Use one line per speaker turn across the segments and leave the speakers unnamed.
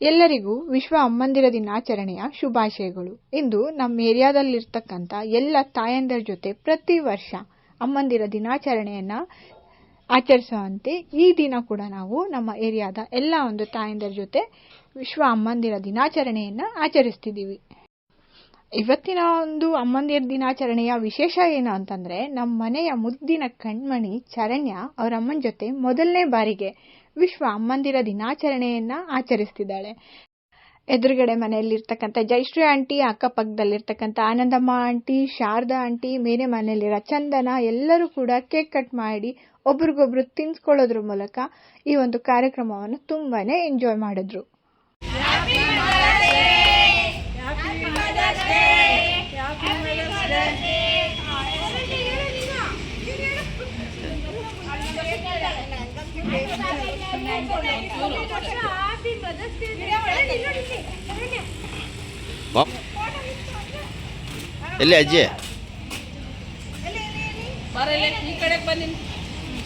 ಎಲ್ಲರಿಗೂ ವಿಶ್ವ ಅಮ್ಮಂದಿರ ದಿನಾಚರಣೆಯ ಶುಭಾಶಯಗಳು. ಇಂದು ನಮ್ಮ ಏರಿಯಾದಲ್ಲಿರ್ತಕ್ಕಂಥ ಎಲ್ಲ ತಾಯಂದಿರ ಜೊತೆ ಪ್ರತಿ ವರ್ಷ ಅಮ್ಮಂದಿರ ದಿನಾಚರಣೆಯನ್ನ ಆಚರಿಸುವಂತೆ ಈ ದಿನ ಕೂಡ ನಾವು ನಮ್ಮ ಏರಿಯಾದ ಎಲ್ಲ ಒಂದು ತಾಯಂದಿರ ಜೊತೆ ವಿಶ್ವ ಅಮ್ಮಂದಿರ ದಿನಾಚರಣೆಯನ್ನ ಆಚರಿಸ್ತಿದ್ದೀವಿ. ಇವತ್ತಿನ ಒಂದು ಅಮ್ಮಂದಿರ ದಿನಾಚರಣೆಯ ವಿಶೇಷ ಏನು ಅಂತಂದ್ರೆ ನಮ್ಮ ಮನೆಯ ಮುದ್ದಿನ ಕಣ್ಮಣಿ ಚರಣ್ಯ ಅವರ ಅಮ್ಮನ ಜೊತೆ ಮೊದಲನೇ ಬಾರಿಗೆ ವಿಶ್ವ ಅಮ್ಮಂದಿರ ದಿನಾಚರಣೆಯನ್ನ ಆಚರಿಸ್ತಿದ್ದಾಳೆ. ಎದುರುಗಡೆ ಮನೆಯಲ್ಲಿರ್ತಕ್ಕಂಥ ಜಯಶ್ರೀ ಆಂಟಿ, ಅಕ್ಕಪಕ್ಕದಲ್ಲಿರ್ತಕ್ಕಂಥ ಆನಂದಮ್ಮ ಆಂಟಿ, ಶಾರದಾ ಆಂಟಿ ಮೇರೆ ಮನೆಯಲ್ಲಿರೋ ಚಂದನ ಎಲ್ಲರೂ ಕೂಡ ಕೇಕ್ ಕಟ್ ಮಾಡಿ ಒಬ್ರಿಗೊಬ್ರು ತಿನ್ಸ್ಕೊಳ್ಳೋದ್ರ ಮೂಲಕ ಈ ಒಂದು ಕಾರ್ಯಕ್ರಮವನ್ನು ತುಂಬಾನೇ ಎಂಜಾಯ್ ಮಾಡಿದ್ರು.
ಪಾಪ್ ಎಲ್ಲಿ ಅಜ್ಜಿ
ಈ ಕಡೆ ಅಜ್ಜಿ?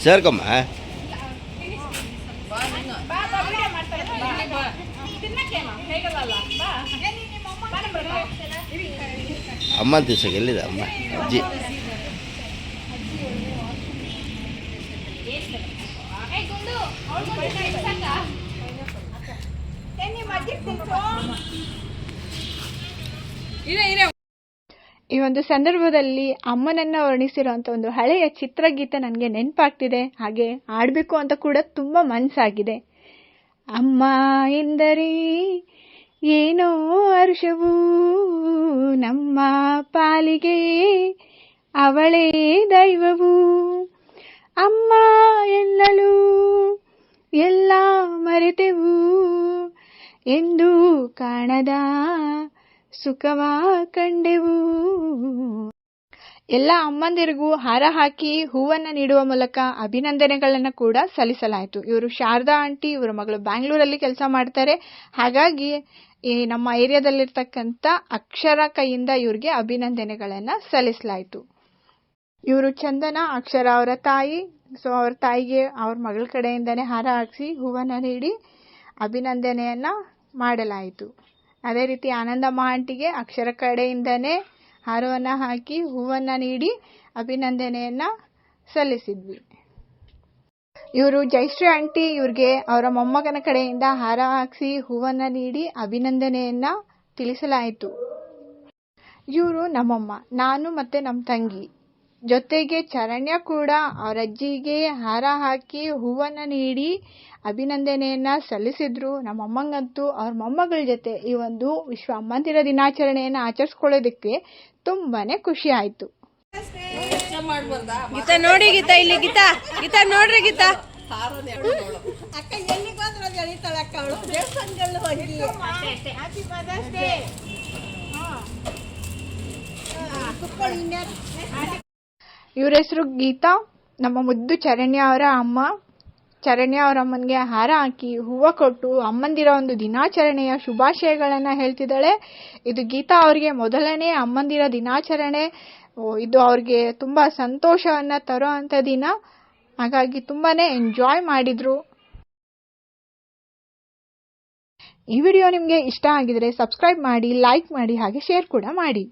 ಸೇರ್ಕೊಮ್ಮ ಅಮ್ಮ ದಿವ್ಸಕ್ಕೆ ಎಲ್ಲಿದೆ ಅಮ್ಮ? ಅಜ್ಜಿ.
ಈ ಒಂದು ಸಂದರ್ಭದಲ್ಲಿ ಅಮ್ಮನನ್ನ ವರ್ಣಿಸಿರುವಂತ ಒಂದು ಹಳೆಯ ಚಿತ್ರಗೀತೆ ನನಗೆ ನೆನಪಾಗ್ತಿದೆ. ಹಾಗೆ ಆಡ್ಬೇಕು ಅಂತ ಕೂಡ ತುಂಬಾ ಮನ್ಸಾಗಿದೆ. ಅಮ್ಮ ಎಂದರೆ ಏನೋ ಹರ್ಷವು, ನಮ್ಮ ಪಾಲಿಗೆ ಅವಳೇ ದೈವವು. ಅಮ್ಮ ಎನ್ನಲು ಎಲ್ಲ ಮರೆತೆವು ಎಂದು ಕಾಣದ ಸುಖವ ಕಂಡೆವು. ಎಲ್ಲ ಅಮ್ಮಂದಿರಿಗೂ ಹಾರ ಹಾಕಿ ಹೂವನ್ನ ನೀಡುವ ಮೂಲಕ ಅಭಿನಂದನೆಗಳನ್ನ ಕೂಡ ಸಲ್ಲಿಸಲಾಯಿತು. ಇವರು ಶಾರದಾ ಆಂಟಿ, ಇವರ ಮಗಳು ಬ್ಯಾಂಗ್ಳೂರಲ್ಲಿ ಕೆಲಸ ಮಾಡ್ತಾರೆ. ಹಾಗಾಗಿ ಈ ನಮ್ಮ ಏರಿಯಾದಲ್ಲಿರ್ತಕ್ಕಂಥ ಅಕ್ಷರ ಕೈಯಿಂದ ಇವ್ರಿಗೆ ಅಭಿನಂದನೆಗಳನ್ನ ಸಲ್ಲಿಸಲಾಯಿತು. ಇವರು ಚಂದನ, ಅಕ್ಷರ ಅವರ ತಾಯಿ ಸೊ ಅವ್ರ ತಾಯಿಗೆ, ಅವ್ರ ಮಗಳ ಕಡೆಯಿಂದನೇ ಹಾರ ಹಾಕಿಸಿ, ಹೂವನ್ನ ನೀಡಿ ಅಭಿನಂದನೆಯನ್ನ ಮಾಡಲಾಯಿತು. ಅದೇ ರೀತಿ ಆನಂದಮ್ಮ ಆಂಟಿಗೆ ಅಕ್ಷರ ಕಡೆಯಿಂದನೇ ಹಾರವನ್ನ ಹಾಕಿ, ಹೂವನ್ನ ನೀಡಿ ಅಭಿನಂದನೆಯನ್ನ ಸಲ್ಲಿಸಿದ್ವಿ. ಇವರು ಜಯಶ್ರೀ ಆಂಟಿ, ಇವ್ರಿಗೆ ಅವರ ಮೊಮ್ಮಗನ ಕಡೆಯಿಂದ ಹಾರ ಹಾಕಿಸಿ, ಹೂವನ್ನ ನೀಡಿ ಅಭಿನಂದನೆಯನ್ನ ತಿಳಿಸಲಾಯಿತು. ಇವರು ನಮ್ಮಮ್ಮ, ನಾನು ಮತ್ತೆ ನಮ್ಮ ತಂಗಿ. ಜೊತೆಗೆ ಚರಣ್ಯ ಕೂಡ ಅವರ ಅಜ್ಜಿಗೆ ಹಾರ ಹಾಕಿ ಹೂವನ್ನು ನೀಡಿ ಅಭಿನಂದನೆಯನ್ನ ಸಲ್ಲಿಸಿದ್ರು. ನಮ್ಮಮ್ಮಂಗಂತೂ ಅವ್ರ ಮೊಮ್ಮಗಳ ಜೊತೆ ಈ ಒಂದು ವಿಶ್ವ ಅಮ್ಮಂದಿರ ದಿನಾಚರಣೆಯನ್ನು ಆಚರಿಸ್ಕೊಳ್ಳೋದಕ್ಕೆ ತುಂಬಾನೇ ಖುಷಿ ಆಯಿತು.
ಗೀತಾ ನೋಡಿ ಗೀತಾ ಇಲ್ಲಿ ಗೀತಾ ಗೀತಾ ನೋಡ್ರಿ ಗೀತಾ.
ಅಕ್ಕ ಎಲ್ಲಿಗೆ ಹೋದ್ರು ಅದು ಎಳಿತಾಳೆ ಅಕ್ಕ ಅವಳು? ದೇವಸ್ಥಾನಗಳು ಹೋಗಿ. ಕುತ್ಕೊಳ್ಳಿ ಇನ್ಯಾರು?
ಇವ್ರ ಹೆಸರು ಗೀತಾ. ನಮ್ಮ ಮುದ್ದು ಚರಣ್ಯ ಅವರ ಅಮ್ಮ. ಚರಣ್ಯ ಅವರ ಅಮ್ಮನಿಗೆ ಹಾರ ಹಾಕಿ ಹೂವು ಕೊಟ್ಟು ಅಮ್ಮಂದಿರ ಒಂದು ದಿನಾಚರಣೆಯ ಶುಭಾಶಯಗಳನ್ನು ಹೇಳ್ತಿದ್ದಾಳೆ. ಇದು ಗೀತಾ ಅವ್ರಿಗೆ ಮೊದಲನೇ ಅಮ್ಮಂದಿರ ದಿನಾಚರಣೆ. ಇದು ಅವ್ರಿಗೆ ತುಂಬಾ ಸಂತೋಷವನ್ನು ತರೋ ದಿನ. ಹಾಗಾಗಿ ತುಂಬಾನೇ ಎಂಜಾಯ್ ಮಾಡಿದ್ರು. ಈ ವಿಡಿಯೋ ನಿಮಗೆ ಇಷ್ಟ ಆಗಿದ್ರೆ ಸಬ್ಸ್ಕ್ರೈಬ್ ಮಾಡಿ ಲೈಕ್ ಮಾಡಿ, ಹಾಗೆ ಶೇರ್ ಕೂಡ ಮಾಡಿ.